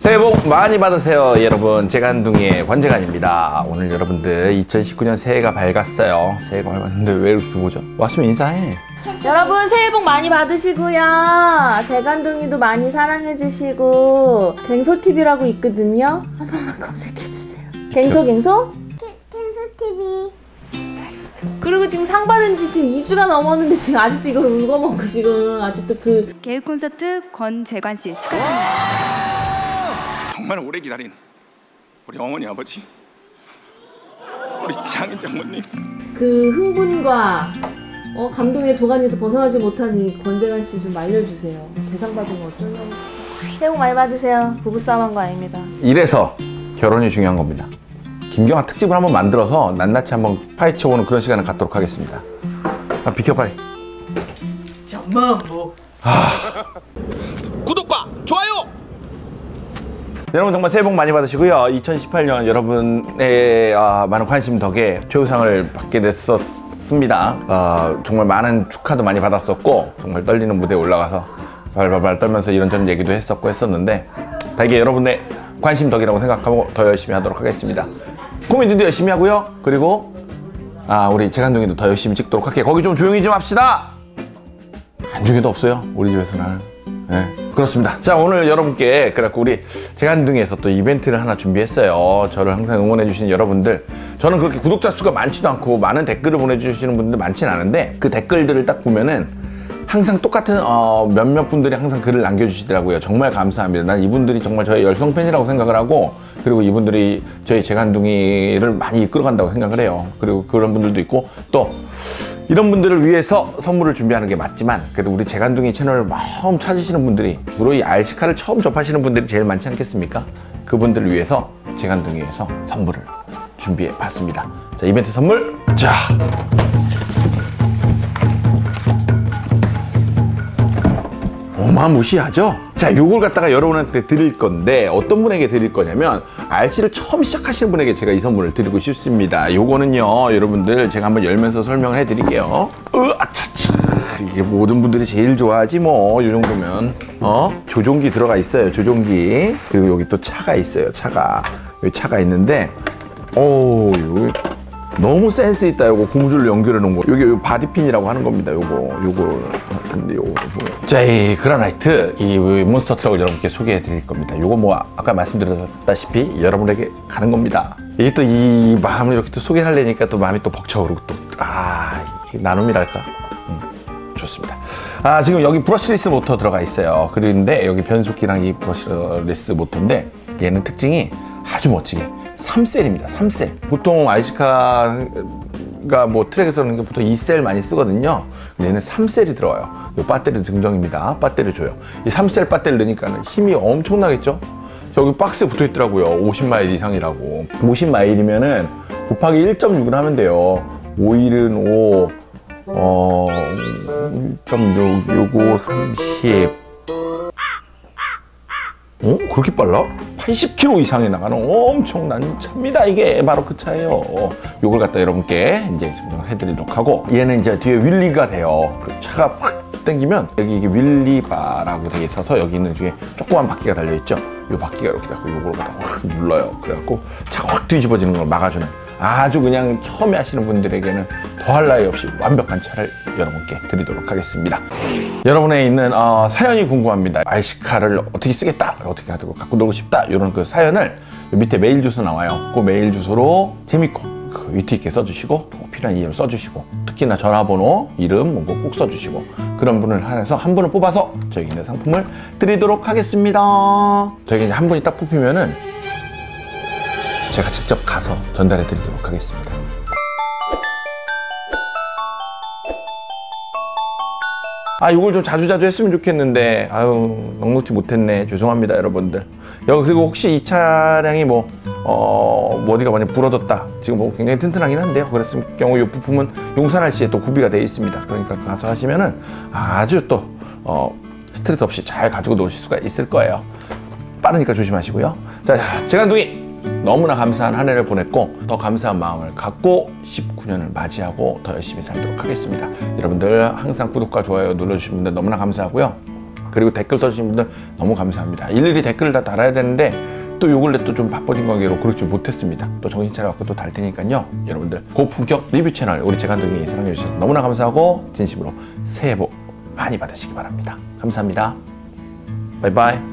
새해 복 많이 받으세요 여러분 재간둥이의 권재간입니다 오늘 여러분들 2019년 새해가 밝았어요 새해가 밝았는데 왜 이렇게 보죠? 왔으면 인사해 여러분 새해 복 많이 받으시고요. 재간둥이도 많이 사랑해주시고 갱소TV라고 있거든요. 한 번만 검색해주세요. 갱소 갱소? 캔스 TV. 그리고 지금 상 받은 지 지금 2주가 넘었는데 지금 아직도 이걸 울고 먹고 지금 아직도 그 개그 콘서트 권재관 씨 축하드립니다. 정말 오래 기다린 우리 어머니 아버지 우리 장인 장모님 그 흥분과 어, 감동의 도가니에서 벗어나지 못하니 권재관 씨좀 말려주세요. 대상 받은 거 어쩌려고. 새해 복 많이 받으세요. 부부싸움 한 거 아닙니다. 이래서 결혼이 중요한 겁니다 김경아 특집을 한번 만들어서 낱낱이 한번 파헤쳐보는 그런 시간을 갖도록 하겠습니다 아 비켜 빨리 구독과 좋아요 여러분 정말 새해 복 많이 받으시고요. 2018년 여러분의 아, 많은 관심 덕에 최우상을 받게 됐었습니다. 아, 정말 많은 축하도 많이 받았었고 정말 떨리는 무대에 올라가서 발발발 떨면서 이런저런 얘기도 했었고 했었는데 다 이게 여러분의 관심 덕이라고 생각하고 더 열심히 하도록 하겠습니다. 코미디도 열심히 하고요. 그리고 아 우리 재간둥이도 더 열심히 찍도록 할게요. 거기 좀 조용히 좀 합시다! 안중에도 없어요. 우리 집에서는 네, 그렇습니다. 자 오늘 여러분께 그래갖고 우리 재간둥이에서 또 이벤트를 하나 준비했어요. 저를 항상 응원해 주시는 여러분들. 저는 그렇게 구독자 수가 많지도 않고 많은 댓글을 보내주시는 분들 많지는 않은데 그 댓글들을 딱 보면은 항상 똑같은 어, 몇몇 분들이 항상 글을 남겨주시더라고요. 정말 감사합니다. 난 이분들이 정말 저의 열성 팬이라고 생각을 하고 그리고 이분들이 저희 재간둥이를 많이 이끌어간다고 생각을 해요. 그리고 그런 분들도 있고 또 이런 분들을 위해서 선물을 준비하는 게 맞지만 그래도 우리 재간둥이 채널을 처음 찾으시는 분들이 주로 이 알시카를 처음 접하시는 분들이 제일 많지 않겠습니까? 그분들을 위해서 재간둥이에서 선물을 준비해 봤습니다. 자 이벤트 선물 자 어마무시하죠? 자, 요걸 갖다가 여러분한테 드릴 건데 어떤 분에게 드릴 거냐면 RC를 처음 시작하시는 분에게 제가 이 선물을 드리고 싶습니다. 요거는요, 여러분들 제가 한번 열면서 설명을 해드릴게요. 으, 아차차. 이게 모든 분들이 제일 좋아하지 뭐, 요 정도면. 어? 조종기 들어가 있어요, 조종기. 그리고 여기 또 차가 있어요, 차가. 여기 차가 있는데, 오, 요 너무 센스 있다. 요거 고무줄 연결해 놓은 거. 요게 요 바디핀이라고 하는 겁니다. 요거. 요거 같은데 요거. 자이 그라나이트 이 몬스터 트럭을 여러분께 소개해 드릴 겁니다. 요거 뭐 아까 말씀드렸다시피 여러분에게 가는 겁니다. 이게 또 이 마음을 이렇게 또 소개를 하려니까 또 마음이 또 벅차오르고 또아 나눔이랄까? 음, 좋습니다. 아, 지금 여기 브러쉬리스 모터 들어가 있어요. 그런데 여기 변속기랑 이 브러쉬리스 모터인데 얘는 특징이 아주 멋지게 3셀입니다. 3셀. 보통 아이시카가 뭐 트랙에서는 보통 2셀 많이 쓰거든요. 근데 얘는 3셀이 들어와요. 이 배터리 증정입니다. 배터리 줘요. 이 3셀 배터리 넣으니까 힘이 엄청나겠죠? 여기 박스에 붙어 있더라고요. 50마일 이상이라고. 50마일이면은 곱하기 1.6을 하면 돼요. 5일은 5, 어, 1.6, 요거 30. 어? 그렇게 빨라? 80km 이상이 나가는 엄청난 차입니다. 이게 바로 그 차예요. 요걸 갖다 여러분께 이제 설명을 해드리도록 하고 얘는 이제 뒤에 윌리가 돼요. 그 차가 확 당기면 여기 이게 윌리바라고 되어 있어서 여기 있는 중에 조그만 바퀴가 달려 있죠. 요 바퀴가 이렇게 닫고 요걸 갖다 확 눌러요. 그래갖고 차가 확 뒤집어지는 걸 막아주는 아주 그냥 처음에 하시는 분들에게는 더할 나위 없이 완벽한 차를 여러분께 드리도록 하겠습니다. 여러분의 있는 어, 사연이 궁금합니다. RC카를 어떻게 쓰겠다, 어떻게 하고 갖고 놀고 싶다 이런 그 사연을 밑에 메일 주소 나와요. 그 메일 주소로 재밌고 그 위트 있게 써주시고 필요한 이유를 써주시고 특히나 전화번호, 이름 뭐꼭 써주시고 그런 분을 한해서 한 분을 뽑아서 있는 상품을 드리도록 하겠습니다. 이제 한 분이 딱 뽑히면은 제가 직접 가서 전달해 드리도록 하겠습니다. 아, 이걸 좀 자주 자주 했으면 좋겠는데, 아유, 넉넉지 못했네. 죄송합니다, 여러분들. 여기, 그리고 혹시 이 차량이 뭐, 어, 뭐 어디가 많이 부러졌다. 지금 뭐 굉장히 튼튼하긴 한데요. 그랬을 경우 이 부품은 용산할 시에 또 구비가 되어 있습니다. 그러니까 가서 하시면은 아주 또, 어, 스트레스 없이 잘 가지고 노실 수가 있을 거예요. 빠르니까 조심하시고요. 자, 재간둥이 너무나 감사한 한 해를 보냈고 더 감사한 마음을 갖고 19년을 맞이하고 더 열심히 살도록 하겠습니다. 여러분들 항상 구독과 좋아요 눌러주시면 너무나 감사하고요. 그리고 댓글 써주신 분들 너무 감사합니다. 일일이 댓글을 다 달아야 되는데 또 요 근래 또 좀 바빠진 관계로 그렇지 못했습니다. 또 정신 차려갖고 또 달 테니까요. 여러분들 고품격 리뷰 채널 우리 재간둥이 사랑해 주셔서 너무나 감사하고 진심으로 새해 복 많이 받으시기 바랍니다. 감사합니다. 바이바이.